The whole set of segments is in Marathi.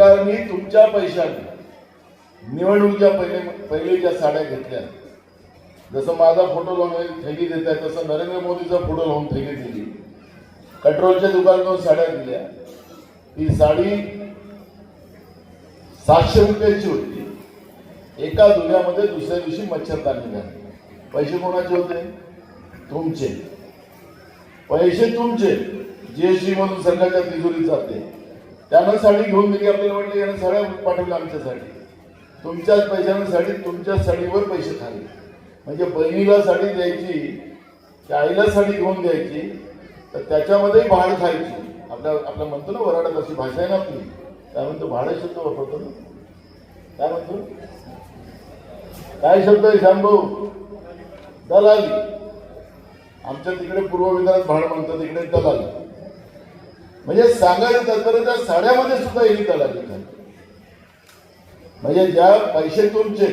सरकारने तुमच्या पैशाने निवडणुकीच्या पहिले पहिले ज्या साड्या घेतल्या. जसं माझा फोटो लावून थैली देत आहे तसं नरेंद्र मोदीचा फोटो लावून थैली दिली. पेट्रोलच्या दुकानातून साड्या दिल्या. ही साडी सातशे रुपयाची होती. एका दुनियामध्ये दुसऱ्या दिवशी मच्छर झाली पैसे कोणाचे होते? तुमचे. पैसे तुमचे. जीएसटी मधून सरकारच्या तिजोरीत जाते. त्यानं साडी घेऊन दिली आपल्याला म्हटलं यानं साड्या पाठवल्या आमच्यासाठी तुमच्याच पैशानं साडी तुमच्या साडीवर पैसे खाले. म्हणजे बहिणीला साडी द्यायची की आईला साडी घेऊन द्यायची तर त्याच्यामध्ये भाड खायची. आपल्या आपल्या म्हणतो ना वराडात अशी भाषा आहे ना आपली. काय म्हणतो भाडे शब्द वापरतो ना. काय म्हणतो काय शब्द आहे श्यामभाऊ दलाली. आमच्या तिकडे पूर्व विदर्भात भाड म्हणतात तिकडे दलाली. म्हणजे सांगायचं तात्पर्य त्या साड्यामध्ये सुद्धा येईल दलाली खाली म्हणजे ज्या पैसे तुमचे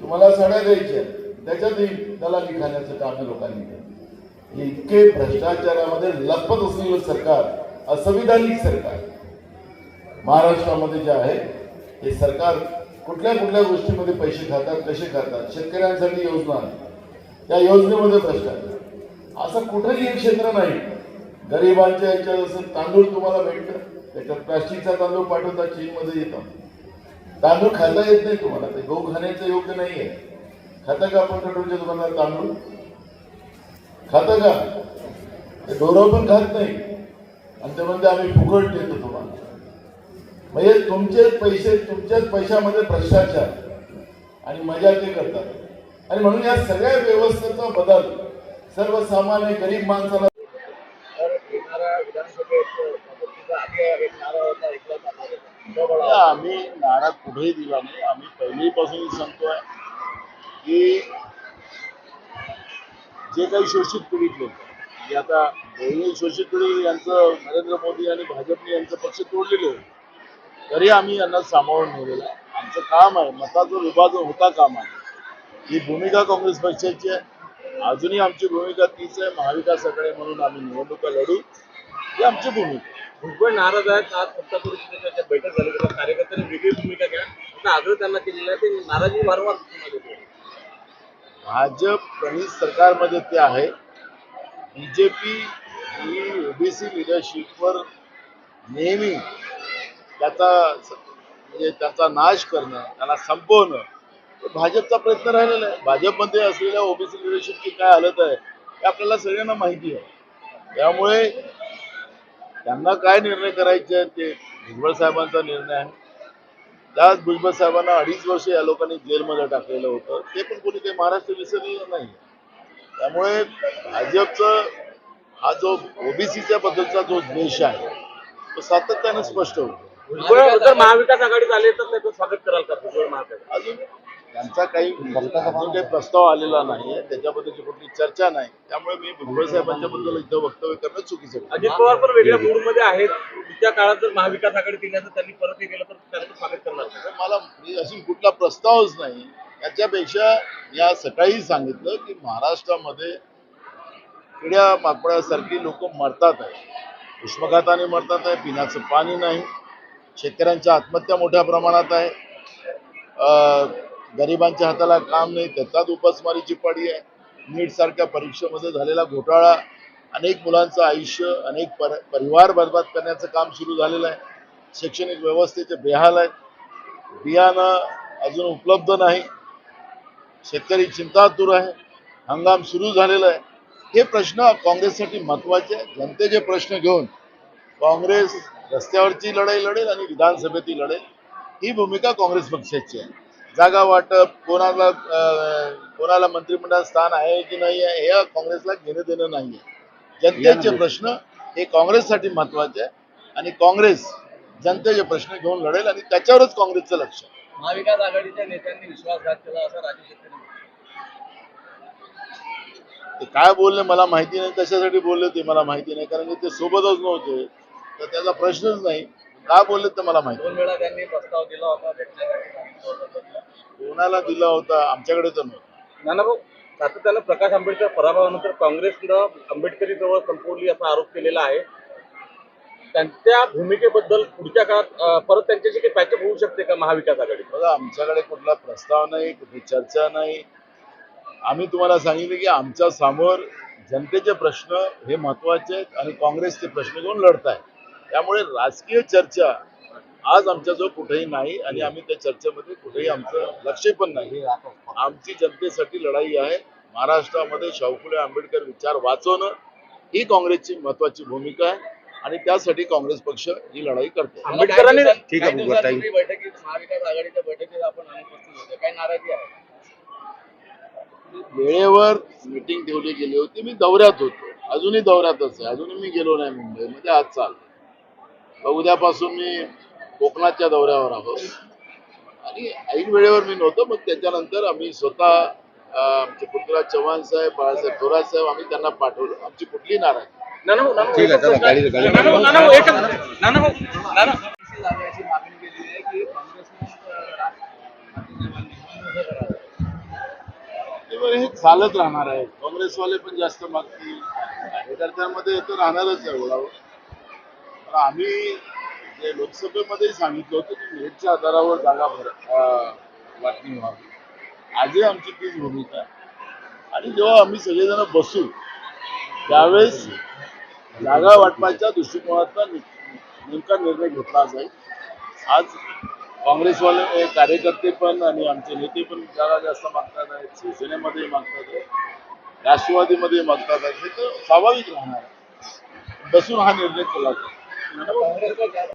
तुम्हाला साड्या द्यायच्या त्याच्यात येईल दलाली खाण्याचं काम लोकांनी केलं. इतके भ्रष्टाचारामध्ये लपत असलेलं सरकार असंविधानिक सरकार महाराष्ट्रामध्ये जे आहे हे सरकार कुठल्या कुठल्या गोष्टीमध्ये पैसे खातात कसे खातात शेतकऱ्यांसाठी योजना त्या योजनेमध्ये भ्रष्टाचार. असं कुठेही एक क्षेत्र नाही. गरिबांच्या याच्यात असं तांदूळ तुम्हाला भेटतं. त्याच्यात प्लास्टिकचा तांदूळ पाठवता चीनमध्ये येतो. तांदूळ खाता येत नाही तुम्हाला. ते गहू खाण्याचं योग्य नाही आहे खाता का आपण पेट्रोलच्या दुकानात तांदूळ? खाता का? ते ढोरं पण खात नाही. आणि ते म्हणजे आम्ही फुकट देतो तुम्हाला. म्हणजे तुमचेच पैसे तुमच्याच पैशामध्ये भ्रष्टाचार. आणि मजा ते करतात. आणि म्हणून या सगळ्या व्यवस्थेचा बदल सर्वसामान्य गरीब माणसाला तर येणाऱ्या विधानसभेत भाजपचा आपला एक नारा होता एकला नाही, आम्ही नारा कुठेही दिला नाही. आम्ही पहिलीपासून सांगतोय की जे काही शोषित पीडित लोक आता दोन्ही शोषित पीडित यांचं नरेंद्र मोदी आणि भाजपने यांचं पक्ष तोडलेले आहे तरी आम्ही यांना सामावून ठेवलेलं आहे. आमचं काम आहे मताचं विभाजन होता काम आहे. ही भूमिका काँग्रेस पक्षाची आहे. अजूनही आमची भूमिका तीच आहे. महाविकास आघाडी म्हणून आम्ही निवडणुका लढू. ही आमची भूमिका भुजबळ नाराज आहेत. आज सत्ता परिषदेच्या बैठक झाली. तर कार्यकर्त्यांनी वेगळी भूमिका घ्या. असा आग्रह त्यांना केलेला आहे ते नाराजी वारंवार भाजप प्रणित सरकारमध्ये ते आहे. बीजेपी ही ओबीसी लिडरशिपवर नेहमी त्याचा म्हणजे त्याचा नाश करणं त्याला संपवणं भाजपचा प्रयत्न राहिलेला आहे. भाजपमध्ये असलेल्या ओबीसी लिडरशिपची काय हालत आहे हे आपल्याला सगळ्यांना माहिती आहे. त्यामुळे त्यांना काय निर्णय करायचे आहेत ते भुजबळ साहेबांचा निर्णय आहे. त्याच भुजबळ साहेबांना अडीच वर्ष या लोकांनी जेलमध्ये टाकलेलं होतं. ते पण कोणी काही महाराष्ट्र विसरलेलं नाही. त्यामुळे भाजपचं हा जो ओबीसीच्या बद्दलचा जो द्वेष आहे तो सातत्याने स्पष्ट होतो. महाविकास आघाडीत आले तर स्वागत कराल का? भुजबळ महाविकास अजून त्यांचा काही अजून काही प्रस्ताव आलेला नाही त्याच्याबद्दलची कुठली चर्चा नाही. त्यामुळे मी भुजबळ साहेबांच्या बद्दल इथं वक्तव्य करणं चुकीचं आहे. अजित पवार पण वेगळ्या मूडमध्ये आहेत. पुढच्या काळात जर महाविकास आघाडीत दिल्याचं त्यांनी परत हे केलं तर त्यांचं स्वागत करणार? तर मला म्हणजे अशी कुठला प्रस्तावच नाही. याच्यापेक्षा या सकाळी सांगितलं की महाराष्ट्रामध्ये किड्या माकडासारखी लोक मरतात आहे. उष्मघाताने मरतात आहे पिण्याचं पाणी नाही. शेतकऱ्यांच्या आत्महत्या मोठ्या प्रमाणात आहे. अं, गरिबांच्या हाताला काम नाही त्याचाच उपासमारीची पाडी आहे. नीट सारख्या परीक्षेमध्ये झालेला घोटाळा अनेक मुलांचं आयुष्य अनेक पर परिवार बर्बाद करण्याचं काम सुरू झालेलं आहे. शैक्षणिक व्यवस्थेचे बेहाल आहेत बियाणं अजून उपलब्ध नाही. शेतकरी चिंतातूर आहे. हंगाम सुरू झालेला आहे. हे प्रश्न काँग्रेससाठी महत्त्वाचे जनतेचे प्रश्न घेऊन काँग्रेस रस्त्यावरची लढाई लढेल आणि विधानसभेतही लढेल. ही भूमिका काँग्रेस पक्षाची आहे. जागा वाटप कोणाला कोणाला मंत्रिमंडळात स्थान आहे की नाही आहे हे काँग्रेसला घेणं देणं नाही आहे जनतेचे प्रश्न हे काँग्रेससाठी महत्त्वाचे आहे आणि काँग्रेस जनतेचे प्रश्न घेऊन लढेल आणि त्याच्यावरच काँग्रेसचं लक्ष आहे. महाविकास आघाडीच्या नेत्यांनी विश्वासघात केला असं राजू शेट्टी ते काय बोलले मला माहिती नाही कशासाठी बोलले ते मला माहिती नाही कारण की ते सोबतच नव्हते. तर त्याचा प्रश्नच नाही. का बोलले ते मला माहिती दोन वेळा त्यांनी प्रस्ताव दिला होता भेटण्यासाठी. कोणाला दिला होता? आमच्याकडे तर नव्हता. नानाभाऊ सातत्यानं प्रकाश आंबेडकर पराभवानंतर काँग्रेसनं आंबेडकरी जवळ संपवली असा आरोप केलेला आहे. त्यांच्या भूमिकेबद्दल पुढच्या काळात परत त्यांच्याशी काही पॅचअप होऊ शकते का महाविकास आघाडी बघा आमच्याकडे कुठला प्रस्ताव नाही कुठली चर्चा नाही. आम्ही तुम्हाला सांगितले की आमच्यासमोर जनतेचे प्रश्न हे महत्त्वाचे आहेत आणि काँग्रेसचे प्रश्न घेऊन लढत आहे त्यामुळे राजकीय चर्चा आज आमच्याजवळ कुठेही नाही आणि आम्ही त्या चर्चेमध्ये कुठेही आमचं लक्ष पण नाही. आमची जनतेसाठी लढाई आहे. महाराष्ट्रामध्ये शाहू फुले आंबेडकर विचार वाचवणं ही काँग्रेसची महत्वाची भूमिका आहे आणि त्यासाठी काँग्रेस पक्ष ही लढाई करते. आंबेडकरांनी ठीक आहे, काही. दिवसांपूर्वी बैठकीत महाविकास आघाडीच्या बैठकीत आपण अनुपस्थित होते. काही नाराजी आहे? वेळेवर मीटिंग ठेवली गेली होती. मी दौऱ्यात होतो. अजूनही दौऱ्यातच आहे. अजूनही मी गेलो नाही मुंबईमध्ये. आज चाललो उद्यापासून मी कोकणाच्या दौऱ्यावर आहोत. आणि ऐन वेळेवर मी नव्हतो मग त्याच्यानंतर आम्ही स्वतः आमचे पृथ्वीराज चव्हाण साहेब बाळासाहेब थोरात साहेब आम्ही त्यांना पाठवलं. आमची कुठली नाराजी. हे चालत राहणार आहे. काँग्रेसवाले पण जास्त मागतील. कार्यकर्त्यांमध्ये तर राहणारच आहे आम्ही जे लोकसभेमध्ये सांगितलं होतं की मेटच्या आधारावर जागा भर वाटणी व्हावी. आजही आमची तीच भूमिका आहे. आणि जेव्हा आम्ही सगळेजण बसू त्यावेळेस जागा वाटपाच्या दृष्टिकोनातला नेमका निर्णय घेतला जाईल. आज काँग्रेसवाले कार्यकर्ते पण आणि आमचे नेते पण जागा जास्त मागतात आहेत शिवसेनेमध्ये मागतात आहेत राष्ट्रवादीमध्ये मागतात आहेत हे तर स्वाभाविक राहणार बसून हा निर्णय केला जाईल.